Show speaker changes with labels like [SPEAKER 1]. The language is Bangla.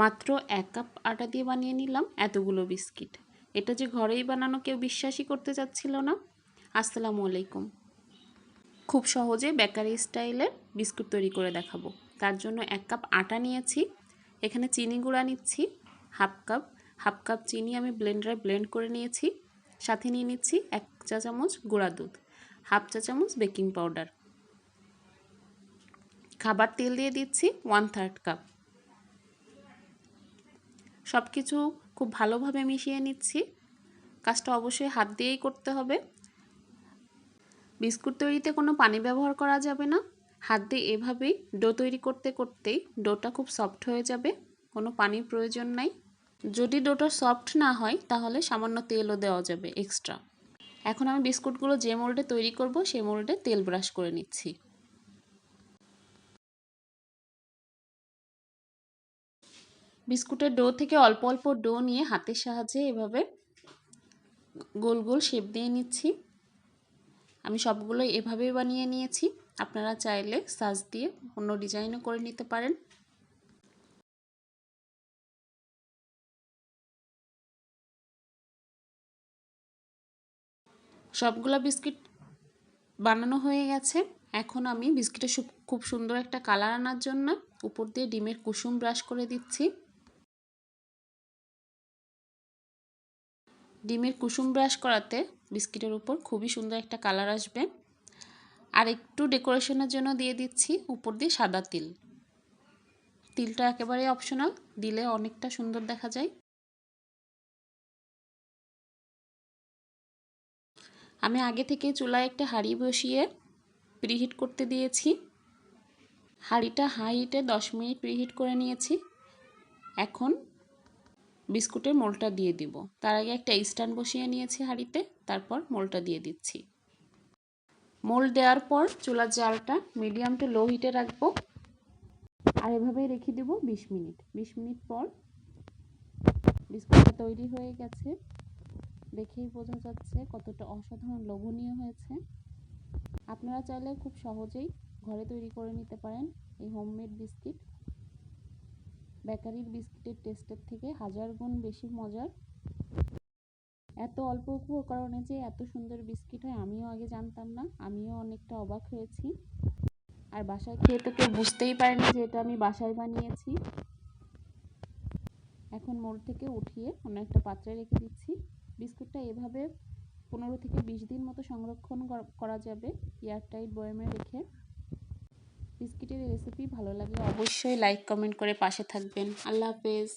[SPEAKER 1] মাত্র এক কাপ আটা দিয়ে বানিয়ে নিলাম এতগুলো বিস্কিট। এটা যে ঘরেই বানানো কেউ বিশ্বাসই করতে চাচ্ছিল না। আসসালামু আলাইকুম। খুব সহজে বেকারি স্টাইলের বিস্কুট তৈরি করে দেখাবো। তার জন্য এক কাপ আটা নিয়েছি, এখানে চিনি গুঁড়া নিচ্ছি, হাফ কাপ হাফ কাপ চিনি আমি ব্লেন্ডারে ব্লেন্ড করে নিয়েছি, সাথে নিয়ে নিচ্ছি এক চা চামচ গুঁড়া দুধ, হাফ চা চামচ বেকিং পাউডার। খাবার তেল দিয়ে দিচ্ছি ওয়ান থার্ড কাপ। সব কিছু খুব ভালোভাবে মিশিয়ে নিচ্ছি। কাজটা অবশ্যই হাত দিয়েই করতে হবে। বিস্কুট তৈরিতে কোনো পানি ব্যবহার করা যাবে না। হাত দিয়ে এভাবেই ডো তৈরি করতে করতেই ডোটা খুব সফট হয়ে যাবে, কোনো পানির প্রয়োজন নাই। যদি ডোটা সফট না হয়, তাহলে সামান্য তেলও দেওয়া যাবে, এক্সট্রা। এখন আমি বিস্কুটগুলো যে মোল্ডে তৈরি করব সেই মোল্ডে তেল ব্রাশ করে নিচ্ছি। বিস্কুটের ডো থেকে অল্প অল্প ডো নিয়ে হাতের সাহায্যে এভাবে গোল গোল শেপ দিয়ে নিচ্ছি। আমি সবগুলো এভাবেই বানিয়ে নিয়েছি। আপনারা চাইলে সাজ দিয়ে অন্য ডিজাইনও করে নিতে পারেন। সবগুলো বিস্কিট বানানো হয়ে গেছে। এখন আমি বিস্কিটের খুব সুন্দর একটা কালার আনার জন্য উপর দিয়ে ডিমের কুসুম ব্রাশ করে দিচ্ছি। ডিমের কুসুম ব্রাশ করাতে বিস্কিটের উপর খুবই সুন্দর একটা কালার আসবে। আর একটু ডেকোরেশনের জন্য দিয়ে দিচ্ছি উপর দিয়ে সাদা তিল। তিলটা একেবারে অপশনাল, দিলে অনেকটা সুন্দর দেখা যায়। আমি আগে থেকে চুলায় একটা হাঁড়ি বসিয়ে প্রিহিট করতে দিয়েছি। হাঁড়িটা হাই হিটে দশ মিনিট প্রিহিট করে নিয়েছি। এখন বিস্কুটের মোলটা দিয়ে দিব। তার আগে একটা স্ট্যান্ড বসিয়ে নিয়েছি হাঁড়িতে, তারপর মোলটা দিয়ে দিচ্ছি। মোল দেওয়ার পর চুলার জালটা মিডিয়াম টু লো হিটে রাখব। আর এভাবেই রেখে দেব বিশ মিনিট। বিশ মিনিট পর বিস্কুটটা তৈরি হয়ে গেছে। দেখেই বোঝা যাচ্ছে কতটা অসাধারণ লোভনীয় হয়েছে। আপনারা চাইলে খুব সহজেই ঘরে তৈরি করে নিতে পারেন এই হোমমেড বিস্কিট। বেকারির বিস্কিটের টেস্টের থেকে হাজার গুণ বেশি মজার। এত অল্প উপকরণে যে এত সুন্দর বিস্কিট হয়, আমিও আগে জানতাম না, আমিও অনেকটা অবাক হয়েছি। আর বাসায় খেয়ে তো কেউ বুঝতেই পারেনি যে এটা আমি বাসায় বানিয়েছি। এখন মোড় থেকে উঠিয়ে অন্য একটা পাত্রে রেখে দিচ্ছি। বিস্কুটটা এভাবে পনেরো থেকে বিশ দিন মতো সংরক্ষণ করা যাবে, এয়ারটাইট বয়ামে রেখে। বিস্কিটের রেসিপি ভালো লাগলে অবশ্যই লাইক কমেন্ট করে পাশে থাকবেন। আল্লাহ হাফেজ।